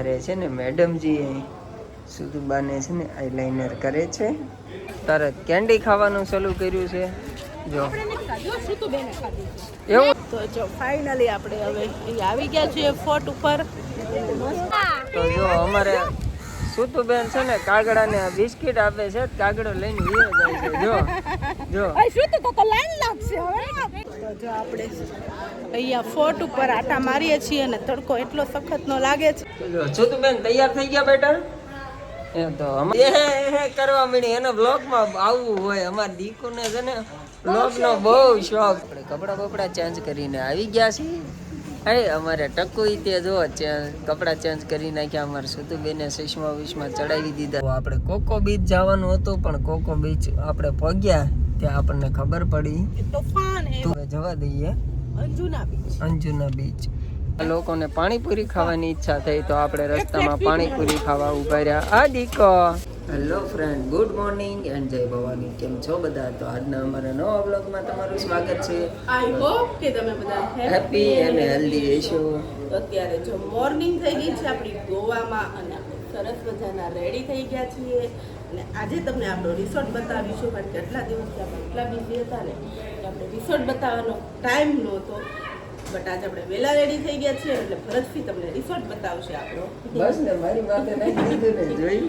અરે છે ને મેડમજી સુધુબાને છે ને આઈલાઇનર કરે છે. તરત કેન્ડી ખાવાનું શરૂ કર્યું છે. જો. એવું? તો જો ફાઇનલી આપણે હવે આવી ગયા છીએ ફોટ ઉપર. તો જો અમારે સુતુબેન છે ને કાગડાને બિસ્કિટ આપે છે કાગડો લઈને વીરો જાય છે. જો જો. સુતુ તો તો લાઈન લાગશે હવે? જો આપણે અહીંયા ફોર્ટ ઉપર આટા મારીએ છીએ અને તડકો એટલો સખત નો લાગે છે. જો સુતુબેન તૈયાર થઈ ગયા બેટા? એ તો અમે એ હે કરવા મળી એને બ્લોગમાં આવવું હોય. અમારા દીકુને છે ને બ્લોગનો બહુ શોખ. આપણે કપડાં બપડા ચેન્જ કરીને આવી ગયા છીએ. અરે અમારે ટકુ તે જો કપડાં ચેન્જ કરી નાખ્યા અમારે સુતુબેને સુષ્મા વિશમાં ચડાવી દીધા. આપણે કોકો બીચ જવાનું હતું પણ કોકો બીચ આપણે પગ્યા ત્યાં આપણને ખબર પડી. તોફાન જવા દઈએ. અંજુના બીચ. અંજુના બીચ. લોકોને પાણીપુરી ખાવાની ઈચ્છા થઈ તો આપણે રસ્તામાં પાણીપુરી ખાવા ઊભા રહ્યા. આ દીકો. Hello friend good morning and જય ભવાની કેમ છો બધા? તો આજના અમારા નવા બ્લોગમાં તમારું સ્વાગત છે. આઈ હોપ કે તમે બધા હેપી અને હેલ્ધી રહેશો તો અત્યારે જો મોર્નિંગ થઈ ગઈ છે આપણી ગોવામાં અને સરસ મજાના રેડી થઈ ગયા છીએ. અને આજે તમને આપણો રિસોર્ટ બતાવીશું કારણ કે આટલા દિવસથી આપણે એટલા બિઝી હતા ને કે આપણે રિસોર્ટ બતાવવાનો ટાઈમ નહોતો. બટ આજે આપણે વેલા રેડી થઈ ગયા છીએ એટલે ફરજથી તમને રિસોર્ટ બતાવશે આપણો. બસ ને મારી વાત નહીં જોઈ.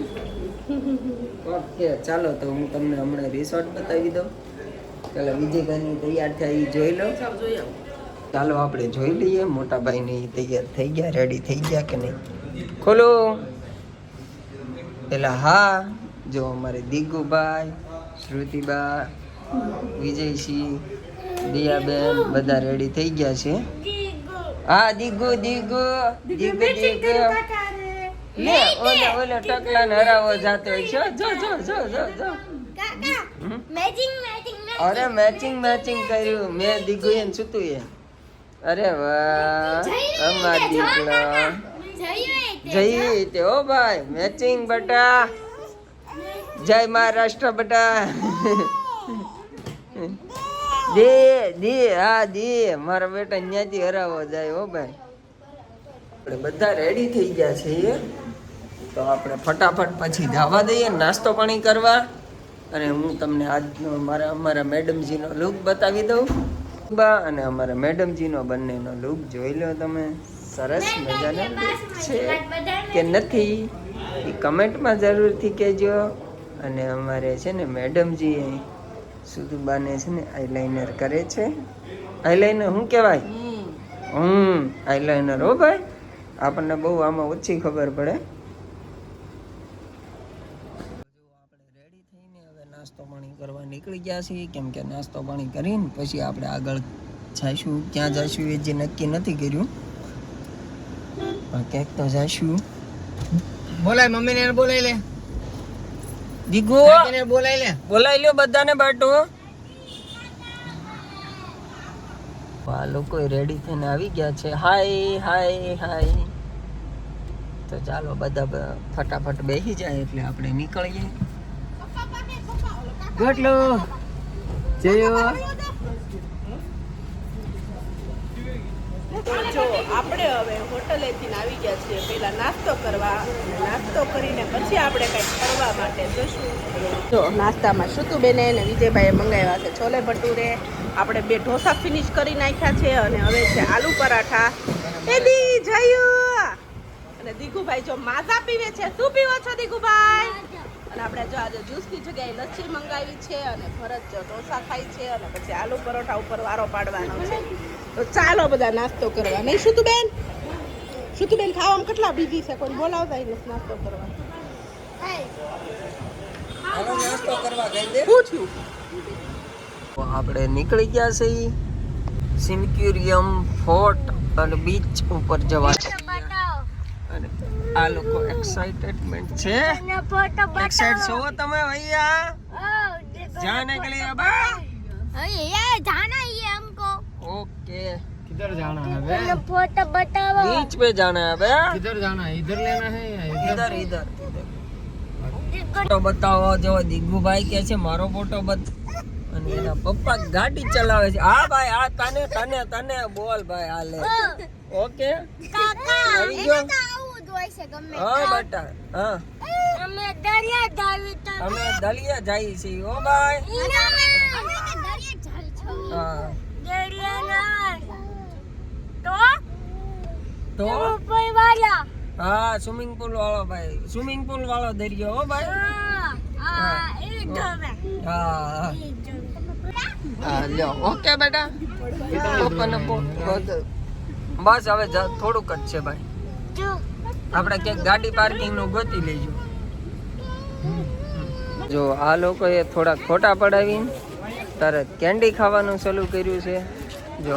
ઓકે ચાલો તો હું તમને હમણાં રિસોર્ટ બતાવી દઉં. ચાલો વિજયભાઈની તૈયાર થાય એ જોઈ લો. ચાલો આપણે જોઈ લઈએ મોટા ભાઈને તૈયાર થઈ ગયા રેડી થઈ ગયા કે નહીં. ખોલો. પેલા હા જો અમારે દીગુભાઈ શ્રુતિબા વિજયસિંહ દિયાબેન બધા રેડી થઈ ગયા છે. હા દીગુ દીગુ દીગુ દીગુ લે ઓલે ઓલે ટકલા ને હરાવો જાતો હોય. છે જો જો જો જો જો. મેચિંગ મેચિંગ અરે મેચિંગ મેચિંગ કર્યું. મેં દીગુ એમ સુતું એ. અરે વાહ અમાર દીકરો. જઈ તે ઓ ભાઈ મેચિંગ બટા. જય મહારાષ્ટ્ર બટા. દે દે હા દે. મારા બેટા ત્યાંથી હરાવો જાય હો ભાઈ. આપણે બધા રેડી થઈ ગયા છીએ. તો આપણે ફટાફટ પછી જવા દઈએ નાસ્તો પાણી કરવા. અને હું તમને આજનો મારા અમારા મેડમજીનો લુક બતાવી દઉં. બા અને અમારા મેડમજીનો બંનેનો લુક જોઈ લો તમે. સરસ મજાનો છે. કે નથી? એ કમેન્ટમાં જરૂરથી કહેજો. અને અમારે છે ને મેડમજી સુધુબાને છે ને આઈલાઇનર કરે છે. આઈલાઇનર શું કહેવાય? હમ. આઈલાઇનર હો ભાઈ. આપણને બહુ આમાં ઓછી ખબર પડે આપણે રેડી થઈને હવે નાસ્તો પાણી કરવા નીકળી ગયા છીએ. કેમ કે નાસ્તો પાણી કરીને પછી આપણે આગળ જઈશું. ક્યાં જઈશું એ જે નક્કી નથી કર્યું. પણ ક્યાંક તો જઈશું. બોલાય મમ્મી ને બોલાય લે. દીગુ બોલાય લે. બોલાય લ્યો બધાને બાટો. આ લોકો રેડી થઈને આવી ગયા છે. હાય હાય હાય તો ચાલો બધા ફટાફટ બેસી જાય એટલે આપણે નીકળીએ. ગોટલો. જયો જો, આપણે હવે મંગાવ્યા છે છોલે ભટુરે. આપણે બે ઢોસા ફિનિશ કરી નાખ્યા છે અને હવે છે આલુ પરાઠા. એ દી, જયું અને દીગુભાઈ જો માઝા પીવે છે. શું પીવો છો દીગુભાઈ? અને આપણે જો આજે જ્યુસની જગ્યાએ લચ્છી મંગાવી છે અને ભરત જો ઢોસા ખાય છે અને પછી આલુ પરોઠા ઉપર વારો પાડવાનો છે. તો ચાલો બધા નાસ્તો કરવા. નહીં શું તું બેન શું તું બેન ખાવામાં કેટલા બીજી છે? કોઈ બોલાવતા નથી નાસ્તો કરવા. નાસ્તો કરવા તો આપણે નીકળી ગયા છે સિન્ક્યુરિયમ ફોર્ટ અને બીચ ઉપર જવા. અને આ લોકો એક્સાઇટેડમેન્ટ છે એક્સાઇટ છો તમે ભૈયા જાને કે लिए अब जाना ही है हमको ओके किधर जाना है बे फोटो बताओ बीच पे जाना है बे किधर जाना है इधर लेना है या इधर इधर इधर ફોટો બતાવો જો દીગુભાઈ કે છે મારો ફોટો બત અને એના પપ્પા ગાડી ચલાવે છે હા ભાઈ આ તને તને તને બોલ ભાઈ આ લે ઓકે काका આવી ગયો હોય છે ગમે હા બેટા હા. અમે દરિયા જાવી તો. અમે દલિયા જઈએ છીએ ઓ ભાઈ. અમે દરિયા જાવી છો. હા. દરિયા ના તો? તો? કોઈ વાળા. હા સ્વિમિંગ પુલ વાળો ભાઈ. સ્વિમિંગ પુલ વાળો દરિયો હો ભાઈ. હા આ એ હા. હા લ્યો. ઓકે બેટા. બસ હવે થોડુંક જ છે ભાઈ. આપણે ક્યાંક ગાડી પાર્કિંગનું ગોતી લઈશું જો, આ લોકોએ થોડા ખોટા પડાવીને તરત કેન્ડી ખાવાનું શરૂ કર્યું છે. જો.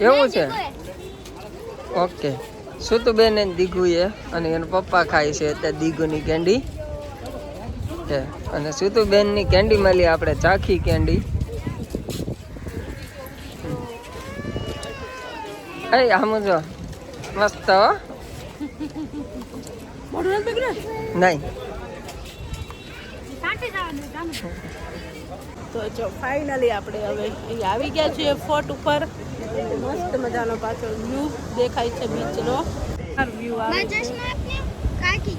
એવું છે? ઓકે. સુતુબેન દીઘું એ અને એના પપ્પા ખાય છે અત્યારે દીઘુની કેન્ડી છે અને સુતુબેનની કેન્ડી મળી આપણે ચાખી કેન્ડી એ આમ જો. મસ્ત? નહીં. તો જો ફાઇનલી આપણે હવે અહીં આવી ગયા છીએ ફોર્ટ ઉપર. મસ્ત મજાનો પાછળ વ્યૂ દેખાય છે બીચનો વ્યૂ આવે. માં ચશ્મા આપને? કાકી.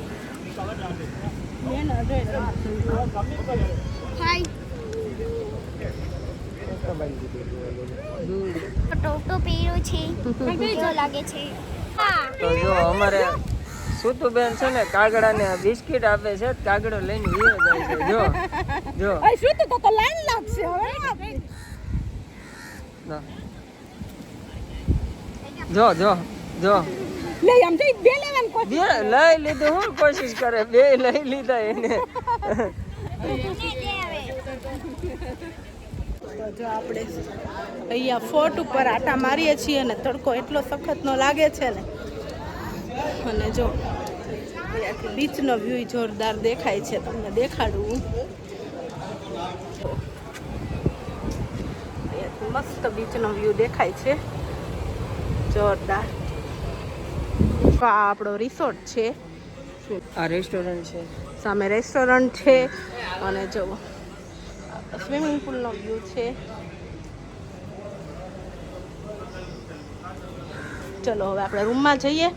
બેન અરે હાય. ટોટો પહેર્યો છે. લાગે છે. તો જો અમારે સુતુબેન છે ને કાગડા ને બિસ્કિટ આપે છે કાગડો લઈને વીરો જાય છે. જો જો. સુતુ તો તો લાઈન લાગશે હવે. જો. જો જો લે આમ જઈ બે લેવાનું કોશિશ બે લઈ લીધું હું કોશિશ કરે? બે લઈ લીધા એને. જો આપણે અહીંયા ફોર્ટ ઉપર આટા મારીએ છીએ અને તડકો એટલો સખતનો લાગે છે ને. અને જો અહીંયાથી બીચનો વ્યૂ જોરદાર દેખાય છે તમને દેખાડવું અહીંયાથી મસ્ત બીચનો વ્યૂ દેખાય છે. જોરદાર. આ આપણો રિસોર્ટ છે. આ રેસ્ટોરન્ટ છે. સામે રેસ્ટોરન્ટ છે. અને જો સ્વિમિંગ પુલનો વ્યૂ છે. ચલો, હવે આપણે રૂમમાં જઈએ.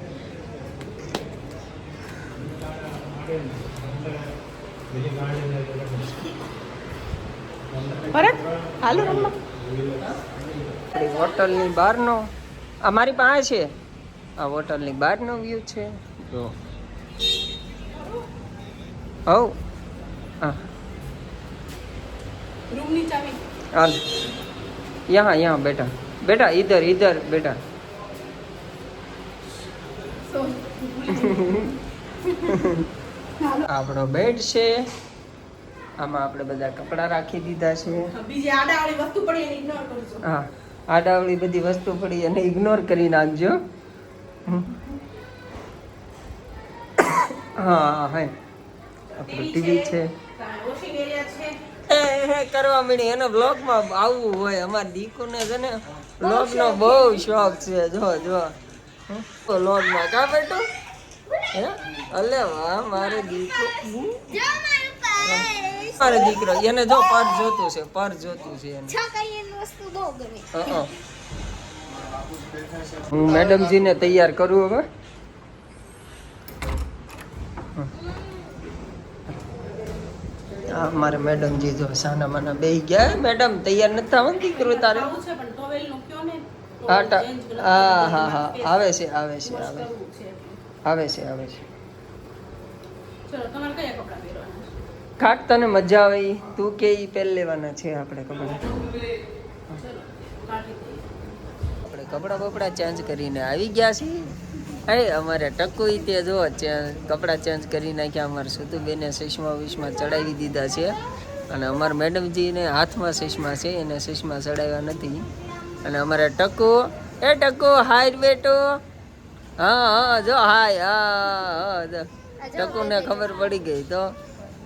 ભરત, હાલો રૂમમાં. હોટલની બહારનો, આ મારી પાસે છે. આ હોટલની બહારનો વ્યૂ છે. જો. હવ હા રૂમની ચાવી? હાલ યહાં યહાં બેટા. બેટા ઇધર ઇધર બેટા. આપણો બેડ છે. આમાં આપણે બધા કપડાં રાખી દીધા છે. બીજી આડાવળી વસ્તુ પડી એને ઇગ્નોર કરજો. હા આડાવડી બધી વસ્તુ પડી એને ઇગ્નોર કરી નાખજો. હા હા આપણું ટીવી છે. હે કરવા મળી એને બ્લોગમાં આવવું હોય. અમાર દીકુને છે ને બ્લોગનો બહુ શોખ છે. જો જો. બ્લોગમાં કા બેટું? હે? અલે વાહ મારે દીકરો. મારું દીકરો. એને જો પર જોતું છે પર જોતું છે એને. વસ્તુ બહુ ગમે. મેડમજીને તૈયાર કરું હવે. હા મારે મેડમ જો સાના માના બે ગયા. મેડમ તૈયાર નથી થવાનું તારે? નું કયો ને? હા હા હા હા. આવે છે આવે છે આવે છે. આવે છે આવે છે. કાક તને મજા આવે તું કે ઈ પહેર લેવાના છે આપણે કપડા? આપણે કપડાં બપડા ચેન્જ કરીને આવી ગયા છીએ. હે, અમારે ટકુ તે જો કપડાં ચેન્જ કરી નાખ્યા, અમારે સુતુબેને સુષ્મા વિશ્મા ચડાવી દીધા છે. અને અમારા મેડમજીને હાથમાં સુષ્મા છે, એને સુષ્મા ચડાવ્યા નથી. અને અમારે ટકુ, એ ટકુ, હાય બેટો. હા હા, જો, હાય, હા ટકુને ખબર પડી ગઈ તો,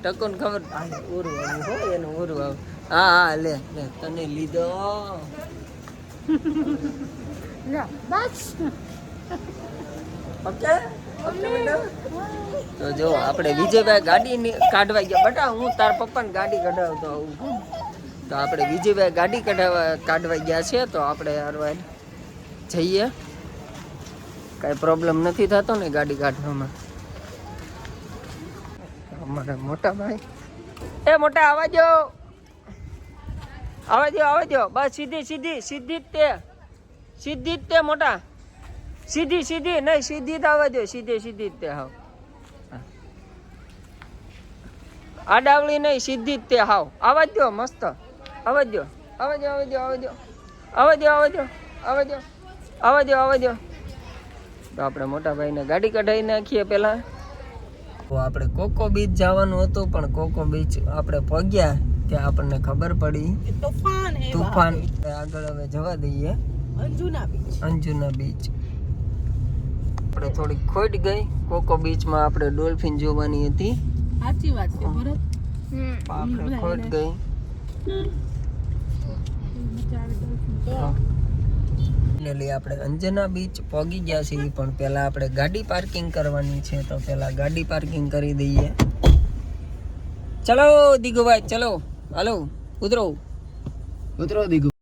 ટકુને ખબર આ ઉરું હો, એનું ઉરવા હા હા, લે લે, તને લીધો. બસ. તો જો, આપણે વિજયભાઈ ગાડી કાઢવા ગયા. બટા, હું તાર પપ્પાને ગાડી કઢાવતો આવું. તો આપણે વિજયભાઈ ગાડી કઢાવવા, કાઢવા ગયા છે, તો આપણે હરવાર જઈએ. કાંઈ પ્રોબ્લેમ નથી થતો ને ગાડી કાઢવામાં. અમારા મોટા ભાઈ. એ મોટા આવા. જો આવા દો આવા. દો બસ, સીધી સીધી સીધી જ તે. સીધી જ તે, મોટા. સીધી સીધી નહીં સીધી જ આવવા દો સીધી સીધી જ તે હાવ. આડાવળી નહીં સીધી જ તે હાવ. આવા દો મસ્ત. આવા દો આવા દો આવા દો આવા દો આવા દો આવા દો આવા દો આવા દો આવા દો તો આપણે મોટા ભાઈને ગાડી કઢાવી નાખીએ પહેલા. તો આપણે કોકો બીચ જવાનું હતું પણ કોકો બીચ આપણે પગ્યા ત્યાં આપણને ખબર પડી. તોફાન તોફાન તુફાન આગળ હવે જવા દઈએ. અંજુના બીચ. અંજુના બીચ. આપણે થોડીક ખોટ ગઈ. કોકો બીચમાં આપણે ડોલ્ફિન જોવાની હતી. સાચી વાત છે ભરત. આપણે ખોટ ગઈ. ફાઇનલી આપણે અંજના બીચ પહોંચી ગયા છીએ પણ પહેલા આપણે ગાડી પાર્કિંગ કરવાની છે તો પહેલા ગાડી પાર્કિંગ કરી દઈએ. ચલો દીગુભાઈ ચલો. હાલો ઉતરો. ઉતરો દીકુ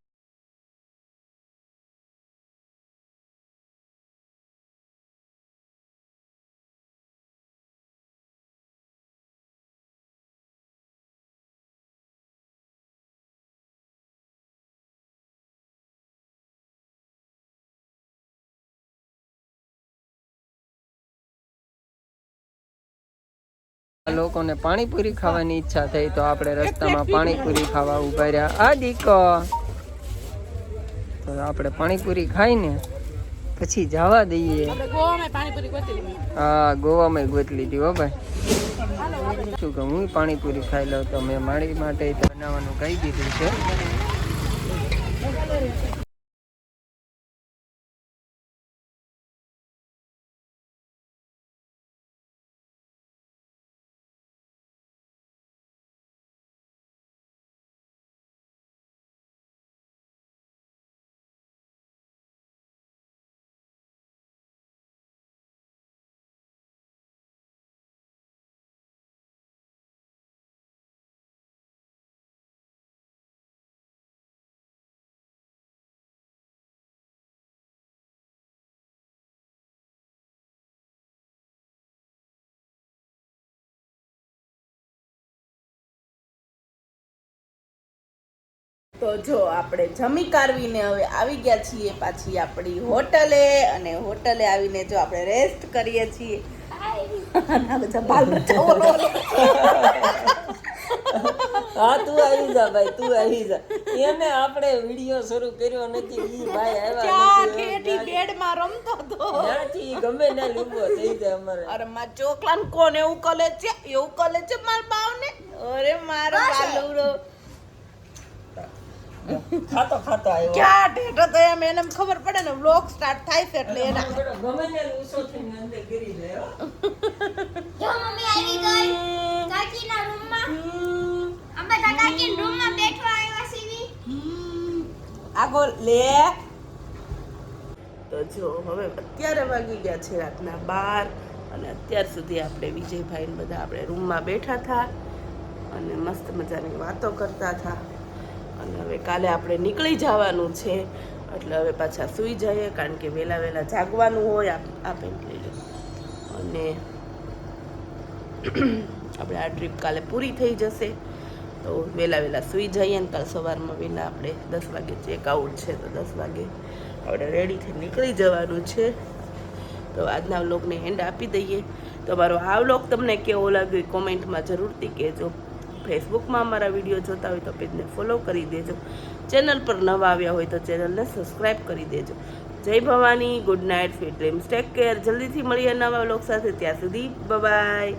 લોકોને પાણીપુરી ખાવાની ઈચ્છા થઈ તો આપણે રસ્તામાં પાણીપુરી ખાવા ઊભા રહ્યા. આ દીકો. તો આપણે પાણીપુરી ખાઈને પછી જવા દઈએ. હા ગોવામાં ગોત લીધી હો ભાઈ. શું કે હું પાણીપુરી ખાઈ લઉં તો મેં મારી માટે બનાવવાનું કહી દીધું છે. તો જો આપણે જમી કારવીને હવે આવી ગયા છીએ પાછી આપણી હોટલે અને હોટલે આવીને જો આપણે રેસ્ટ કરીએ છીએ. હા તું આવી જા ભાઈ તું આવી જા. એને આપણે વીડિયો શરૂ કર્યો નથી ઈ ભાઈ આવ્યા રમતો હતો? નાથી ગમે ના લીંબો થઈ જાય અમારે. અરે માં ચોકલાન કોને એવું કલે છે? એવું કલે છે માર બાવને? અરે મારો બાલુડો. ખાતો ખાતો આવ્યો. ક્યાં ઢેટો તો એમ એને ખબર પડે ને વ્લોગ સ્ટાર્ટ થાય છે એટલે એના ગમે ને ઊંચો થઈને અંદર ગરી ગયો જો મમ્મી આવી ગઈ કાકીના રૂમમાં. અમે બધા કાકી રૂમમાં બેઠવા આવ્યા સીવી આગો લે. તો જો હવે અત્યારે વાગી ગયા છે રાતના બાર અને અત્યાર સુધી આપણે વિજયભાઈ બધા આપણે રૂમમાં બેઠા હતા અને મસ્ત મજાની વાતો કરતા હતા અને હવે કાલે આપણે નીકળી જવાનું છે. એટલે હવે પાછા સૂઈ જઈએ, કારણ કે વહેલા વહેલા જાગવાનું હોય આ આ પેન્ટ લઈ લો અને આપણે આ ટ્રીપ કાલે પૂરી થઈ જશે. તો વહેલા વહેલા સૂઈ જઈએ ને કાલ સવારમાં વહેલા આપણે દસ વાગે ચેકઆઉટ છે, તો દસ વાગે આપણે રેડી થઈ નીકળી જવાનું છે. તો આજના વ્લોગને એન્ડ આપી દઈએ. તમારો આ વ્લોગ તમને કેવો લાગ્યો કોમેન્ટમાં જરૂરથી કહેજો. ફેસબુકમાં અમારા વીડિયો જોતા હોય તો પેજને ફોલો કરી દેજો. ચેનલ પર નવા આવ્યા હોય તો ચેનલને સબસ્ક્રાઈબ કરી દેજો. જય Bhavani good night sweet dreams take care જલ્દીથી મળીએ નવા વ્લોગ સાથે. ત્યાં સુધી બાય